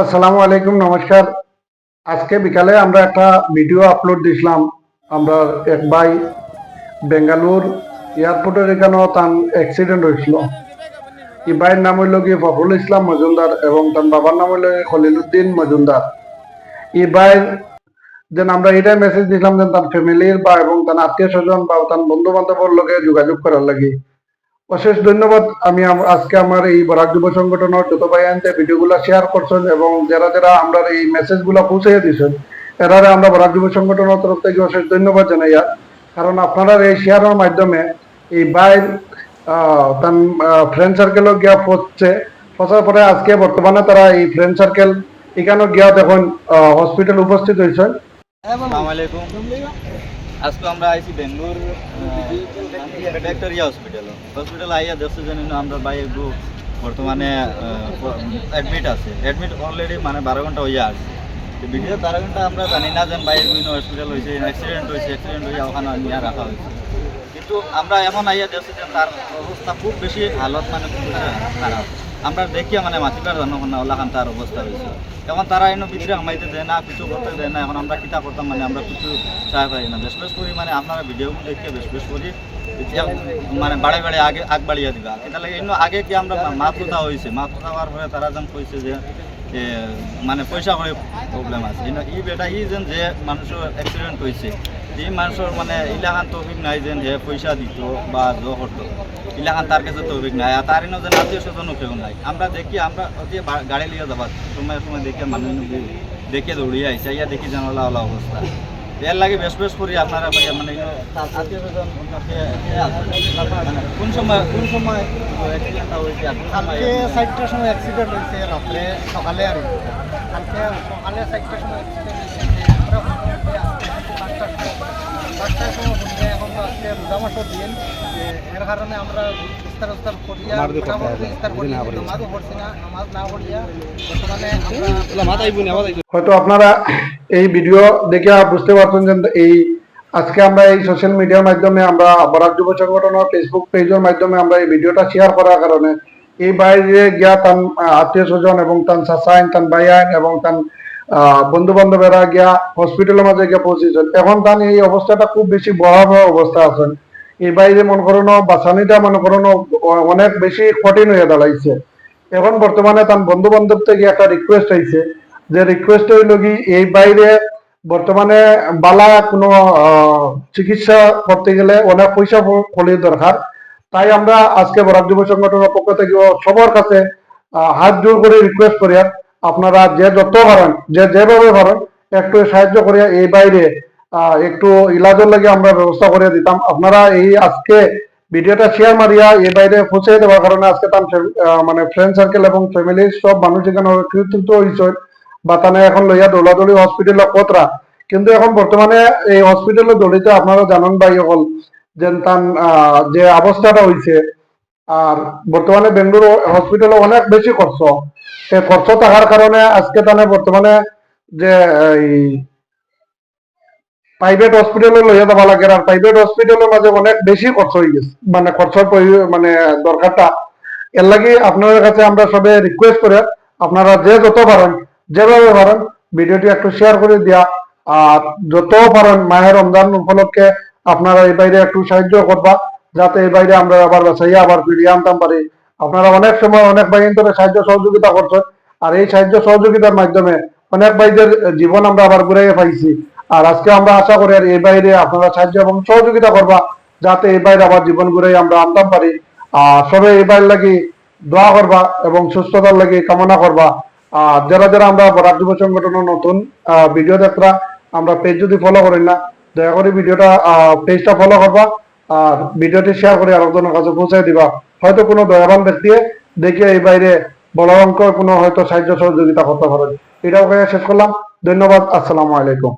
আসসালামু আলাইকুম, নমস্কার। আজকে বিকালে আমরা একটা ভিডিও আপলোড দিছিলাম আমরা এক ভাই বেঙ্গালুর এয়ারপোর্টের এখানেও তার অ্যাক্সিডেন্ট হয়েছিল। এই ভাইয়ের নাম হইল গিয়ে ফখরুল ইসলাম মজুমদার এবং তার বাবার নাম হইল খলিলুদ্দিন মজুমদার। এই ভাইয়ের যেন আমরা এটাই মেসেজ দিলাম যে তার ফ্যামিলির বা এবং তার আত্মীয় স্বজন বা তার বন্ধু বান্ধবের লগে যোগাযোগ করার লাগে। অশেষ ধন্যবাদ। আমি আজকে আমার এই বরাক যুব সংগঠনের যত ভাই আনতে ভিডিওগুলো শেয়ার করছেন এবং যারা যারা আমরা এই মেসেজগুলো পৌঁছে দিয়েছেন, এরারে আমরা বরাক যুব সংগঠনের তরফ থেকে অশেষ ধন্যবাদ জানাই। আর। কারণ আপনারা এই শেয়ারের মাধ্যমে এই বাইর তার ফ্রেন্ড সার্কেলও গিয়া পৌঁছছে। পৌঁছার পরে আজকে বর্তমানে তারা এই ফ্রেন্ড সার্কেল এখানেও গিয়া দেখুন হসপিটাল উপস্থিত হয়েছেন। আজকে আমরা আইছি বেঙ্গলোর ভেটেরিয়া হসপিটাল। হসপিটাল আইয়া দেখছ জানি আমরা ভাই বর্তমানে অ্যাডমিট আছে। অ্যাডমিট অলরেডি মানে বারো ঘণ্টা হইয়া আছে। ভিডিও বারো ঘণ্টা আমরা জানি না যে বাইরের বিভিন্ন হসপিটাল হয়েছে অ্যাক্সিডেন্ট হয়েছে অ্যাক্সিডেন্ট হয়ে ওখানে নিয়ে রাখা হয়েছে কিন্তু আমরা এখন আইয়া দেখছি যে তার অবস্থা খুব বেশি হালত মানে খুব খারাপ। আমরা দেখিয়া মানে মাতিবার জানো না ওলাখান তার অবস্থা হয়েছে এখন তারা এনে ভিতরে হামাইতে দেয় না কিছু করতে দেয় না, এখন আমরা কিতা করতাম মানে আমরা কিছু চাই পাই না। বেশ বেশ করি মানে আপনারা ভিডিও দেখে বেশ বেশ করি মানে বাড়ে বাড়ে আগে আগ বাড়িয়ে দিবা। কিন্তু লাগে এনে আগে কি আমরা মাত কথা হয়েছে মাত কথা হওয়ার পরে তারা যেন কইছে যে মানে পয়সা করে প্রবলেম আছে। বেটা, ই যেন যে মানুষের অ্যাক্সিডেন্ট হয়েছে এই মানুষের মানে ইলাকান তৌফিক নাই যে পয়সা দিত বা জ করতো ইলাকান তার কাছে তৌফিক নাই। আর তার যেন আত্মীয় স্বজনও কেউ নাই। আমরা দেখি, আমরা অতি গাড়ি লিয়ে যাবার সময় সময় দেখে মানুষ দেখে দৌড়িয়ে আইসা ইয়া দেখি যেন ওলা অবস্থা এর লাগে বেশ বেশ করি আপনারা ভাইয়া মানে আত্মীয় স্বজন মানে কোন সময় কোন সময় অ্যাক্সিডেন্টটা চারটার সময় অ্যাক্সিডেন্ট হয়েছে রাত্রে সকালে আর কালকে সকালে চারটার সময় অ্যাক্সিডেন্ট হয়েছে আজকে দিন যে এর কারণে আমরা ইস্তার উস্তার করিয়া মোটামুটি করি নামাজও পড়ছি না নামাজ না পড়িয়া বর্তমানে হয়তো আপনারা এই ভিডিও দেখে বুঝতে পারছেন যে এই আজকে আমরা এই সোশ্যাল মিডিয়ার মাধ্যমে আমরা বরাক যুব সংগঠনের ফেসবুক পেজের মাধ্যমে আমরা এই ভিডিওটা শেয়ার করার কারণে এই বাইরে গিয়া তান আত্মীয় স্বজন এবং তান চাচাইন তান বাইআইন এবং তান বন্ধু বান্ধবেরা গিয়া হসপিটালের মাঝে গিয়া পৌঁছেছেন। এখন তান এই অবস্থাটা খুব বেশি ভয়াবহ অবস্থা আছেন এই বাইরে মনে করোনো বাঁচানিটা মনে করোনো অনেক বেশি কঠিন হয়ে দাঁড়াইছে। এখন বর্তমানে তার বন্ধু বান্ধব থেকে একটা রিকোয়েস্ট আইছে। যে রিকোয়েস্ট হইল কি, এই বাইরে বর্তমানে বালা কোনো চিকিৎসা করতে গেলে অনেক পয়সা কলির দরকার। তাই আমরা আজকে বরাক যুব সংগঠনের পক্ষ থেকে সবার কাছে হাত জোর করে রিকোয়েস্ট করি, আপনারা যে যত পারেন, যে যেভাবে পারেন, একটু সাহায্য করিয়া এই বাইরে একটু ইলাজের লাগে আমরা ব্যবস্থা করে দিতাম। আপনারা এই আজকে ভিডিওটা শেয়ার মারিয়া এই বাইরে পৌঁছে দেওয়ার কারণে আজকে তার মানে ফ্রেন্ড সার্কেল এবং ফ্যামিলির সব মানুষ এখানে কৃতিত্ব হয়েছে বা তানে এখন লইয়া দৌলাদৌলি হসপিটাল কতরা। কিন্তু এখন বর্তমানে এই হসপিটালে দৌড়িতে আপনারা জানেন ভাই সকল যে তান যে অবস্থাটা হয়েছে আর বর্তমানে বেঙ্গালুরু হসপিটালে অনেক বেশি খরচ। এই খরচ থাকার কারণে আজকে তানে বর্তমানে যে, এই প্রাইভেট হসপিটালে লইয়া যাওয়া লাগে আর প্রাইভেট হসপিটালের মাঝে অনেক বেশি খরচ হয়ে গেছে। মানে খরচের মানে দরকারটা। এর লাগে আপনাদের কাছে আমরা সবে রিকোয়েস্ট করে আপনারা যে যত পারেন, যেভাবে পারেন, ভিডিওটি একটু শেয়ার করে দিয়া, আর যত পারেন মায়ের রমজান উপলক্ষে আপনারা এই বাইরে একটু সাহায্য করবা, যাতে এই বাইরে আমরা আবার বাঁচাইয়া আবার ফিরিয়ে আনতাম পারি। আপনারা অনেক সময় অনেক বাহিনী ধরে সাহায্য সহযোগিতা করছেন, আর এই সাহায্য সহযোগিতার মাধ্যমে অনেক ভাইদের জীবন আমরা আবার ঘুরাইয়া পাইছি। আর আজকে আমরা আশা করি আর এই বাইরে আপনারা সাহায্য এবং সহযোগিতা করবা, যাতে এই বাইরে আবার জীবন ঘুরে আমরা আনতাম পারি। আর সবে এই বাইরে লাগি দোয়া করবা এবং সুস্থতার লাগি কামনা করবা। আর যারা যারা আমরা বরাক যুব সংগঠনের নতুন ভিডিও দেখরা, আমরা পেজ যদি ফলো করেন না, দয়া করে ভিডিওটা পেজটা ফলো করবা। আর ভিডিওটি শেয়ার করে আরেকজনের কাছে পৌঁছে দিবা। হয়তো কোনো দয়াবান ব্যক্তি দেখে এই বাইরে বড় অঙ্ক কোনো হয়তো সাহায্য সহযোগিতা করতে পারেন এটাও শেষ করলাম। ধন্যবাদ। আসসালামু আলাইকুম।